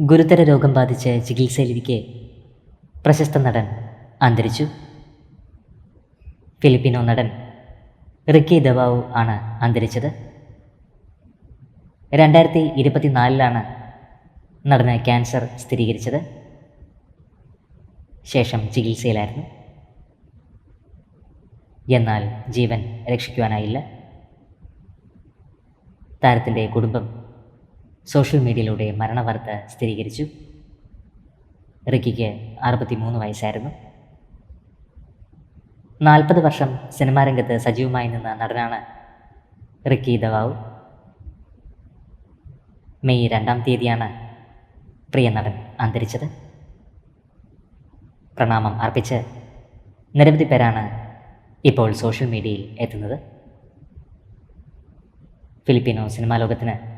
ഗുരുതര രോഗം ബാധിച്ച് ചികിത്സയിലിരിക്കെ പ്രശസ്ത നടൻ അന്തരിച്ചു. ഫിലിപ്പിനോ നടൻ റിക്കി ദവാവു ആണ് അന്തരിച്ചത്. രണ്ടായിരത്തി ഇരുപത്തിനാലിലാണ് നടന് ക്യാൻസർ സ്ഥിരീകരിച്ചത്. ശേഷം ചികിത്സയിലായിരുന്നു. എന്നാൽ ജീവൻ രക്ഷിക്കുവാനായില്ല. താരത്തിന്റെ കുടുംബം സോഷ്യൽ മീഡിയയിലൂടെ മരണവാർത്ത സ്ഥിരീകരിച്ചു. റിക്കിക്ക് അറുപത്തിമൂന്ന് വയസ്സായിരുന്നു. നാൽപ്പത് വർഷം സിനിമാ രംഗത്ത് സജീവമായി നിന്ന നടനാണ് റിക്കി ദവാവു. മെയ് രണ്ടാം തീയതിയാണ് പ്രിയ നടൻ അന്തരിച്ചത്. പ്രണാമം അർപ്പിച്ച് നിരവധി പേരാണ് ഇപ്പോൾ സോഷ്യൽ മീഡിയയിൽ എത്തുന്നത്. ഫിലിപ്പീനോ സിനിമാ ലോകത്തിന്